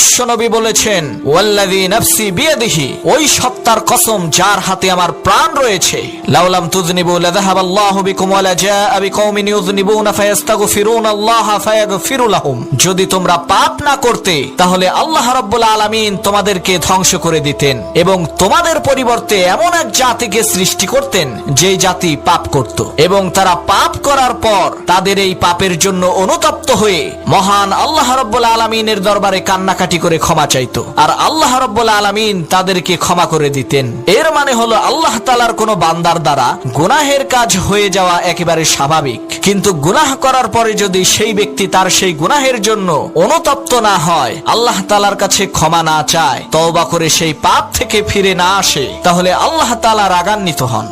বিশ্বনবী বলেছেন বিয়াদিহি ওই সত্তার কসম যার হাতে আমার প্রাণ রয়েছে। লাউলাম বিকুম ইউযনিবুনা ফায়াগফিরু লাহুম যদি তোমরা পাপ না করতে, তাহলে আল্লাহ রাব্বুল আলামিন তোমাদেরকে ধ্বংস করে দিতেন এবং তোমাদের পরিবর্তে এমন এক জাতিকে সৃষ্টি করতেন, যেই জাতি পাপ করত। এবং তারা পাপ করার পর তাদের এই পাপের জন্য অনুতপ্ত হয়ে মহান আল্লাহ রব্বুল আলমিনের দরবারে কান্নাকাটি করে ক্ষমা চাইতো। আর আল্লাহ রব্বুল আলমিন তাদেরকে ক্ষমা করে দিতেন। এর মানে হলো আল্লাহ তালার কোনো বান্দার দ্বারা গুনাহের কাজ হয়ে যাওয়া একেবারে স্বাভাবিক। কিন্তু গুনাহ করার পরে যদি সেই ব্যক্তি তার সেই গুনাহের জন্য অনুতপ্ত না হয়, আল্লাহ তালার কাছে ক্ষমা না চায়, তওবা করে সেই পাপ থেকে ফিরে না আসে, তাহলে আল্লাহ তালা রাগান্বিত হন।